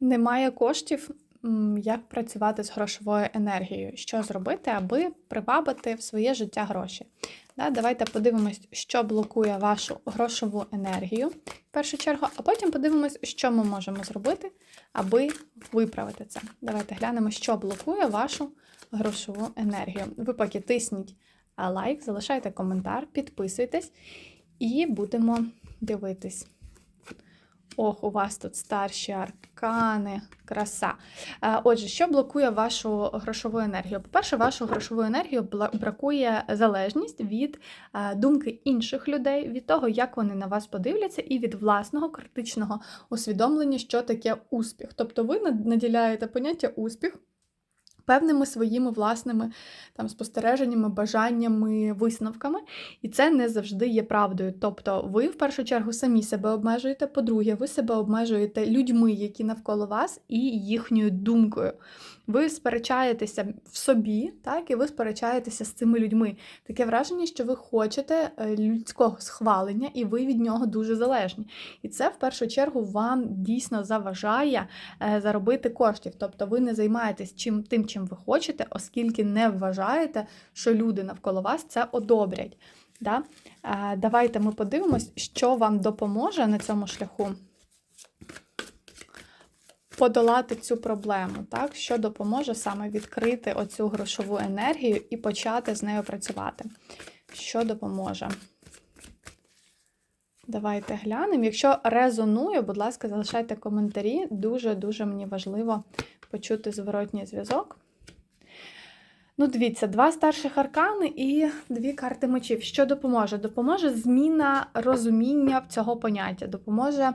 Немає коштів, як працювати з грошовою енергією. Що зробити, аби привабити в своє життя гроші? Да, давайте подивимось, що блокує вашу грошову енергію в першу чергу, а потім подивимось, що ми можемо зробити, аби виправити це. Давайте глянемо, що блокує вашу грошову енергію. Ви поки тисніть лайк, залишайте коментар, підписуйтесь і будемо дивитись. Ох, у вас тут старші аркани, краса. Е, Отже, що блокує вашу грошову енергію? По-перше, вашу грошову енергію бракує залежність від е, думки інших людей, від того, як вони на вас подивляться, і від власного критичного усвідомлення, що таке успіх. Тобто ви наділяєте поняття успіх. Певними своїми власними там спостереженнями, бажаннями, висновками, і це не завжди є правдою. Тобто, ви в першу чергу самі себе обмежуєте. По-друге, ви себе обмежуєте людьми, які навколо вас, і їхньою думкою. Ви сперечаєтеся в собі, так, і ви сперечаєтеся з цими людьми. Таке враження, що ви хочете е, людського схвалення, і ви від нього дуже залежні. І це в першу чергу вам дійсно заважає е, заробити коштів. Тобто ви не займаєтесь чим тим, чим ви хочете, оскільки не вважаєте, що люди навколо вас це одобрять. Да? Е, Давайте ми подивимось, що вам допоможе на цьому шляху подолати цю проблему, так? що допоможе саме відкрити оцю грошову енергію і почати з нею працювати. Що допоможе? Давайте глянемо. Якщо резонує, будь ласка, залишайте коментарі. Дуже-дуже мені важливо почути зворотній зв'язок. Ну, дивіться, два старших аркани і дві карти мечів. Що допоможе? Допоможе зміна розуміння цього поняття, допоможе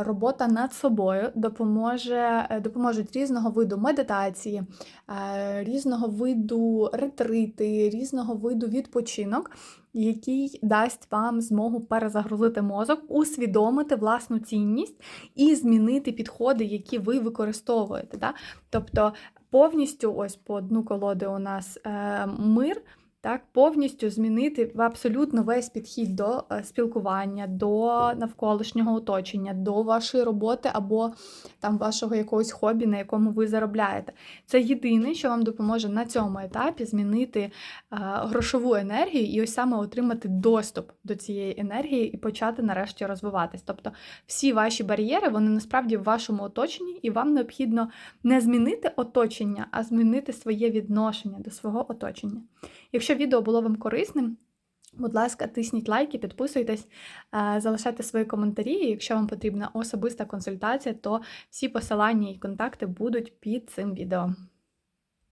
робота над собою, допоможе, е, допоможуть різного виду медитації, е, різного виду ретрити, різного виду відпочинок, який дасть вам змогу перезагрузити мозок, усвідомити власну цінність і змінити підходи, які ви використовуєте. Да? Тобто повністю, ось по одну колоду у нас е, мир. Так, повністю змінити абсолютно весь підхід до е, спілкування, до навколишнього оточення, до вашої роботи або там вашого якогось хобі, на якому ви заробляєте. Це єдине, що вам допоможе на цьому етапі змінити е, грошову енергію і ось саме отримати доступ до цієї енергії і почати нарешті розвиватись. Тобто всі ваші бар'єри, вони насправді в вашому оточенні, і вам необхідно не змінити оточення, а змінити своє відношення до свого оточення. Якщо відео було вам корисним, будь ласка, тисніть лайки, підписуйтесь, е, залишайте свої коментарі. І Якщо вам потрібна особиста консультація, то всі посилання і контакти будуть під цим відео.